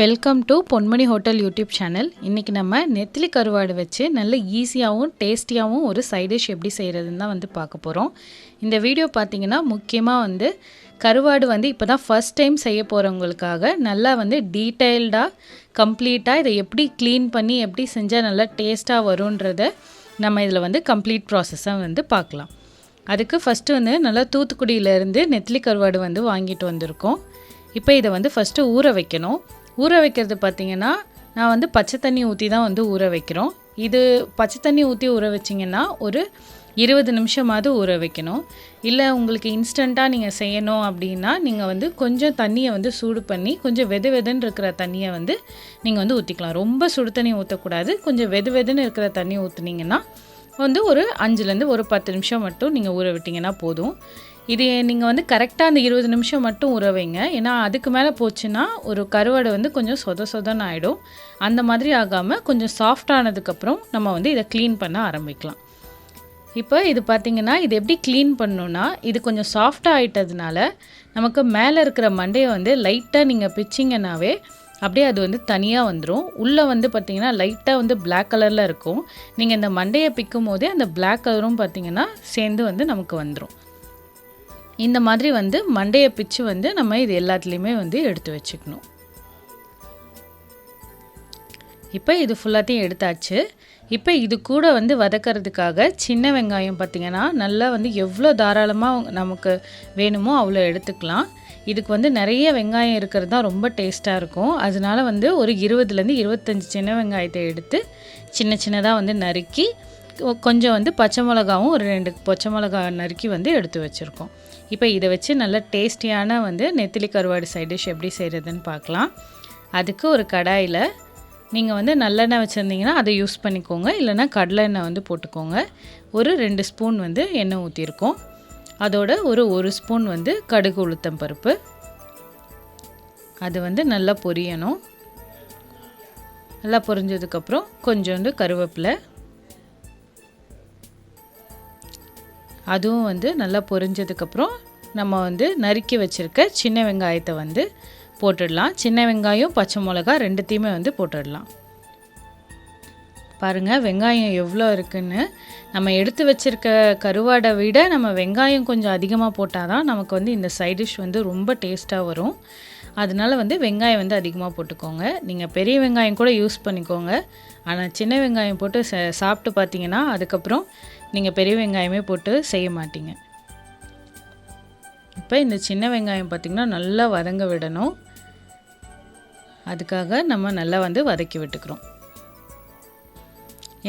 Welcome to Ponmani hotel YouTube channel இன்றைக்கி நம்ம நெத்திலி கருவாடு வச்சு நல்ல ஈஸியாகவும் டேஸ்டியாகவும் ஒரு சைட் டிஷ் எப்படி செய்கிறதுன்னு தான் வந்து பார்க்க போகிறோம் இந்த வீடியோ பார்த்தீங்கன்னா முக்கியமாக வந்து கருவாடு வந்து இப்போ தான் ஃபஸ்ட் டைம் செய்ய போகிறவங்களுக்காக நல்லா வந்து டீட்டெயில்டாக கம்ப்ளீட்டாக இதை எப்படி க்ளீன் பண்ணி எப்படி செஞ்சால் நல்லா டேஸ்ட்டாக வருன்றத நம்ம இதில் வந்து கம்ப்ளீட் ப்ராசஸாக வந்து பார்க்கலாம். அதுக்கு ஃபஸ்ட்டு வந்து நல்லா தூத்துக்குடியிலேருந்து நெத்திலி கருவாடு வந்து வாங்கிட்டு வந்திருக்கோம். இப்போ இதை வந்து ஃபஸ்ட்டு ஊற வைக்கணும். ஊற வைக்கிறது பார்த்திங்கன்னா நான் வந்து பச்சை தண்ணி ஊற்றி தான் வந்து ஊற வைக்கிறோம். இது பச்சை தண்ணி ஊற்றி ஊற வச்சிங்கன்னா ஒரு இருபது நிமிஷமாவது ஊற வைக்கணும். இல்லை உங்களுக்கு இன்ஸ்டண்ட்டாக நீங்கள் செய்யணும் அப்படின்னா நீங்கள் வந்து கொஞ்சம் தண்ணியை வந்து சூடு பண்ணி கொஞ்சம் வெது வெதுன்னு இருக்கிற தண்ணியை வந்து நீங்கள் வந்து ஊற்றிக்கலாம் ரொம்ப சுடு தண்ணி ஊற்றக்கூடாது கொஞ்சம் வெது வெதுன்னு இருக்கிற தண்ணி ஊற்றுனீங்கன்னா வந்து ஒரு அஞ்சுலேருந்து ஒரு பத்து நிமிஷம் மட்டும் நீங்கள் ஊற விட்டிங்கன்னா போதும். இது நீங்கள் வந்து கரெக்டாக அந்த இருபது நிமிஷம் மட்டும் உற வைங்க. ஏன்னா அதுக்கு மேலே போச்சுன்னா ஒரு கருவாடு வந்து கொஞ்சம் சொத சொதன்னு ஆகிடும் அந்த மாதிரி ஆகாமல் கொஞ்சம் சாஃப்டானதுக்கப்புறம் நம்ம வந்து இதை க்ளீன் பண்ண ஆரம்பிக்கலாம். இப்போ இது பார்த்திங்கன்னா இது எப்படி க்ளீன் பண்ணணுன்னா இது கொஞ்சம் சாஃப்டாக ஆகிட்டதுனால நமக்கு மேலே இருக்கிற மண்டையை வந்து லைட்டாக நீங்கள் பிச்சிங்கனாவே அப்படியே அது வந்து தனியாக வந்துடும் உள்ளே வந்து பார்த்திங்கன்னா லைட்டாக வந்து பிளாக் கலரில் இருக்கும். நீங்கள் இந்த மண்டையை பிக்கும் போதே அந்த பிளாக் கலரும் பார்த்திங்கன்னா சேர்ந்து வந்து நமக்கு வந்துடும் இந்த மாதிரி வந்து மண்டையை பிச்சு வந்து நம்ம இது எல்லாத்துலேயுமே வந்து எடுத்து வச்சுக்கணும். இப்போ இது ஃபுல்லாத்தையும் எடுத்தாச்சு. இப்போ இது கூட வந்து வதக்கிறதுக்காக சின்ன வெங்காயம் பார்த்திங்கன்னா நல்லா வந்து எவ்வளோ தாராளமாக நமக்கு வேணுமோ அவ்வளோ எடுத்துக்கலாம். இதுக்கு வந்து நிறைய வெங்காயம் இருக்கிறது தான் ரொம்ப டேஸ்ட்டாக இருக்கும். அதனால வந்து ஒரு இருபதுலேருந்து இருபத்தஞ்சி சின்ன வெங்காயத்தை எடுத்து சின்ன சின்னதாக வந்து நறுக்கி கொஞ்சம் வந்து பச்சை மிளகாவும் ஒரு ரெண்டு பச்சை மிளகா நறுக்கி வந்து எடுத்து வச்சுருக்கோம். இப்போ இதை வச்சு நல்ல டேஸ்டியான வந்து நெத்திலி கருவாடு சைட் டிஷ் எப்படி செய்கிறதுன்னு பார்க்கலாம். அதுக்கு ஒரு கடாயில் நீங்கள் வந்து நல்லெண்ணெய் வச்சுருந்தீங்கன்னா அதை யூஸ் பண்ணிக்கோங்க. இல்லைனா கடலை எண்ணெய் வந்து போட்டுக்கோங்க. ஒரு ரெண்டு ஸ்பூன் வந்து எண்ணெய் ஊற்றிருக்கோம் அதோட ஒரு ஒரு ஸ்பூன் வந்து கடுகு உளுத்தம் பருப்பு. அது வந்து நல்லா பொரியணும். நல்லா பொரிஞ்சதுக்கப்புறம் கொஞ்சோண்டு கருவேப்பிலை. அதுவும் வந்து நல்லா பொரிஞ்சதுக்கப்புறம் நம்ம வந்து நறுக்கி வச்சுருக்க சின்ன வெங்காயத்தை வந்து போட்டுடலாம். சின்ன வெங்காயம் பச்சை மிளகா ரெண்டுத்தையுமே வந்து போட்டுடலாம். பாருங்கள் வெங்காயம் எவ்வளோ இருக்குன்னு. நம்ம எடுத்து வச்சுருக்க கருவாடை விட நம்ம வெங்காயம் கொஞ்சம் அதிகமாக போட்டால் தான் நமக்கு வந்து இந்த சைட் டிஷ் வந்து ரொம்ப டேஸ்ட்டாக வரும். அதனால வந்து வெங்காயம் வந்து அதிகமாக போட்டுக்கோங்க. நீங்கள் பெரிய வெங்காயம் கூட யூஸ் பண்ணிக்கோங்க. ஆனால் சின்ன வெங்காயம் போட்டு சாப்பிட்டு பார்த்தீங்கன்னா அதுக்கப்புறம் நீங்கள் பெரிய வெங்காயமே போட்டு செய்ய மாட்டீங்க. இப்போ இந்த சின்ன வெங்காயம் பார்த்திங்கன்னா நல்லா வதங்க விடணும். அதுக்காக நம்ம நல்லா வந்து வதக்கி விட்டுக்கிறோம்.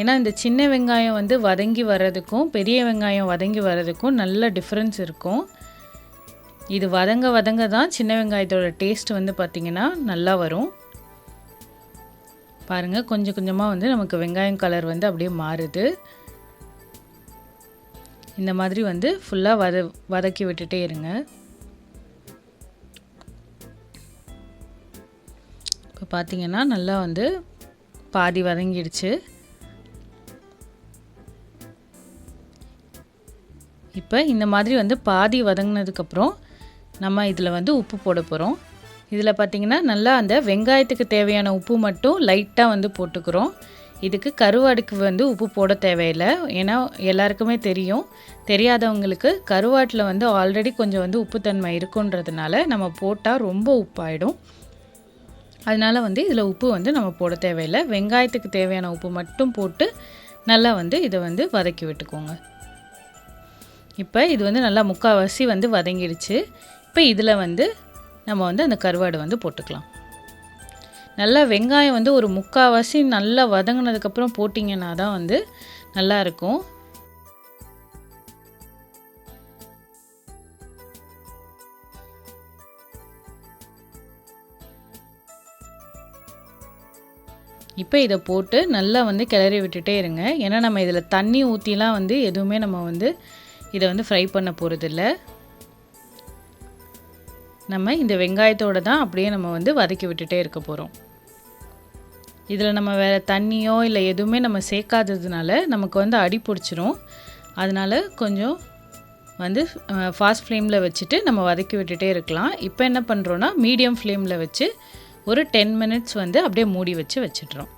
ஏன்னா இந்த சின்ன வெங்காயம் வந்து வதங்கி வர்றதுக்கும் பெரிய வெங்காயம் வதங்கி வர்றதுக்கும் நல்ல டிஃப்ரென்ஸ் இருக்கும். இது வதங்க வதங்க தான் சின்ன வெங்காயத்தோட டேஸ்ட் வந்து பார்த்திங்கன்னா நல்லா வரும். பாருங்கள் கொஞ்சம் கொஞ்சமாக வந்து நமக்கு வெங்காயம் கலர் வந்து அப்படியே மாறுது. இந்த மாதிரி வந்து ஃபுல்லாக வத வதக்கி விட்டுட்டே இருங்க. இப்போ பார்த்தீங்கன்னா நல்லா வந்து பாதி வதங்கிடுச்சு. இப்போ இந்த மாதிரி வந்து பாதி வதங்கினதுக்கப்புறம் நம்ம இதில் வந்து உப்பு போட போகிறோம் இதில் பார்த்திங்கன்னா நல்லா அந்த வெங்காயத்துக்கு தேவையான உப்பு மட்டும் லைட்டாக வந்து போட்டுக்கிறோம். இதுக்கு கருவாடுக்கு வந்து உப்பு போட தேவையில்லை. ஏன்னா எல்லாருக்குமே தெரியும். தெரியாதவங்களுக்கு கருவாட்டில் வந்து ஆல்ரெடி கொஞ்சம் வந்து உப்புத்தன்மை இருக்குன்றதுனால நம்ம போட்டால் ரொம்ப உப்பாயிடும். அதனால் வந்து இதில் உப்பு வந்து நம்ம போட தேவையில்லை. வெங்காயத்துக்கு தேவையான உப்பு மட்டும் போட்டு நல்லா வந்து இதை வந்து வதக்கி விட்டுக்கோங்க. இப்போ இது வந்து நல்லா முக்கால்வாசி வந்து வதங்கிடுச்சு. இப்போ இதில் வந்து நம்ம வந்து அந்த கருவாடு வந்து போட்டுக்கலாம். நல்லா வெங்காயம் வந்து ஒரு முக்கால்வாசி நல்லா வதங்கினதுக்கப்புறம் போட்டிங்கன்னா தான் வந்து நல்லாயிருக்கும். இப்போ இதை போட்டு நல்லா வந்து கிளறி விட்டுட்டே இருங்க. ஏன்னா நம்ம இதில் தண்ணி ஊற்றிலாம் வந்து எதுவுமே நம்ம வந்து இதை வந்து ஃப்ரை பண்ண போகிறதில்ல நம்ம இந்த வெங்காயத்தோடு தான் அப்படியே நம்ம வந்து வதக்கி விட்டுட்டே இருக்க போகிறோம் இதில் நம்ம வேறு தண்ணியோ இல்லை எதுவுமே நம்ம சேர்க்காததுனால நமக்கு வந்து அடி பிடிச்சிரும். அதனால் கொஞ்சம் வந்து ஃபாஸ்ட் ஃப்ளேமில் வச்சுட்டு நம்ம வதக்கி விட்டுட்டே இருக்கலாம். இப்போ என்ன பண்ணுறோன்னா மீடியம் ஃப்ளேமில் வச்சு ஒரு டென் மினிட்ஸ் வந்து அப்படியே மூடி வச்சு வச்சிடுறோம்.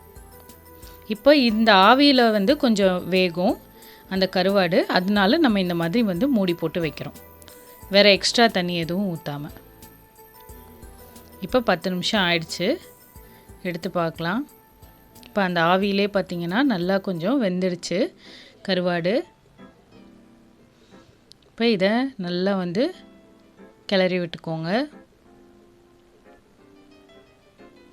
இப்போ இந்த ஆவியில் வந்து கொஞ்சம் வேகும் அந்த கருவாடு. அதனால நம்ம இந்த மாதிரி வந்து மூடி போட்டு வைக்கிறோம். வேறு எக்ஸ்ட்ரா தண்ணி எதுவும் ஊற்றாமல் இப்போ பத்து நிமிஷம் ஆயிடுச்சு. எடுத்து பார்க்கலாம். இப்போ அந்த ஆவியிலே பார்த்தீங்கன்னா நல்லா கொஞ்சம் வெந்துடுச்சு. கருவாடு. இப்போ இதை நல்லா வந்து கிளறி விட்டுக்கோங்க.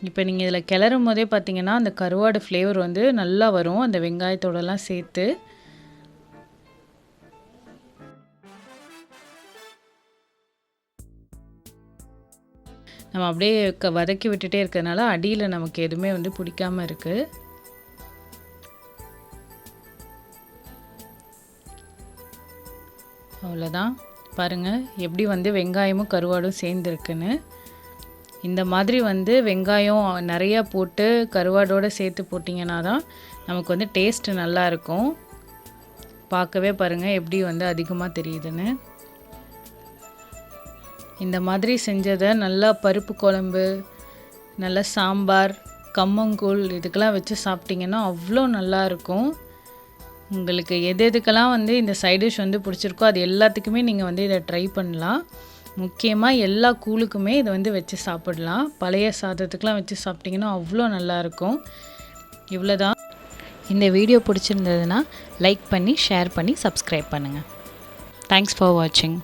இப்போ நீங்கள் இதில் கிளறும் போதே பார்த்தீங்கன்னா அந்த கருவாடு ஃப்ளேவர் வந்து நல்லா வரும். அந்த வெங்காயத்தோடலாம் சேர்த்து நம்ம அப்படியே க வதக்கி விட்டுட்டே இருக்கிறதுனால அடியில் நமக்கு எதுவுமே வந்து பிடிக்காம இருக்குது அவ்வளோதான் பாருங்கள் எப்படி வந்து வெங்காயமும் கருவாடும் சேர்ந்துருக்குன்னு. இந்த மாதிரி வந்து வெங்காயம் நிறையா போட்டு கருவாடோடு சேர்த்து போட்டிங்கன்னா தான் நமக்கு வந்து டேஸ்ட்டு நல்லாயிருக்கும் பார்க்கவே பாருங்கள் எப்படி வந்து அதிகமாக தெரியுதுன்னு. இந்த மாதிரி செஞ்சதை நல்லா பருப்பு குழம்பு நல்லா சாம்பார் கம்மங்கூழ் இதுக்கெல்லாம் வச்சு சாப்பிட்டிங்கன்னா அவ்வளோ நல்லாயிருக்கும் உங்களுக்கு எது எதுக்கெல்லாம் வந்து இந்த சைட் டிஷ் வந்து பிடிச்சிருக்கோ அது எல்லாத்துக்குமே நீங்கள் வந்து இதை ட்ரை பண்ணலாம். முக்கியமாக எல்லா கூழுக்குமே இதை வந்து வச்சு சாப்பிடலாம். பழைய சாதத்துக்கெலாம் வச்சு சாப்பிட்டிங்கன்னா அவ்வளோ நல்லாயிருக்கும் இவ்வளோதான். இந்த வீடியோ பிடிச்சிருந்ததுன்னா லைக் பண்ணி ஷேர் பண்ணி சப்ஸ்கிரைப் பண்ணுங்கள் தேங்க்ஸ் ஃபார் வாட்சிங்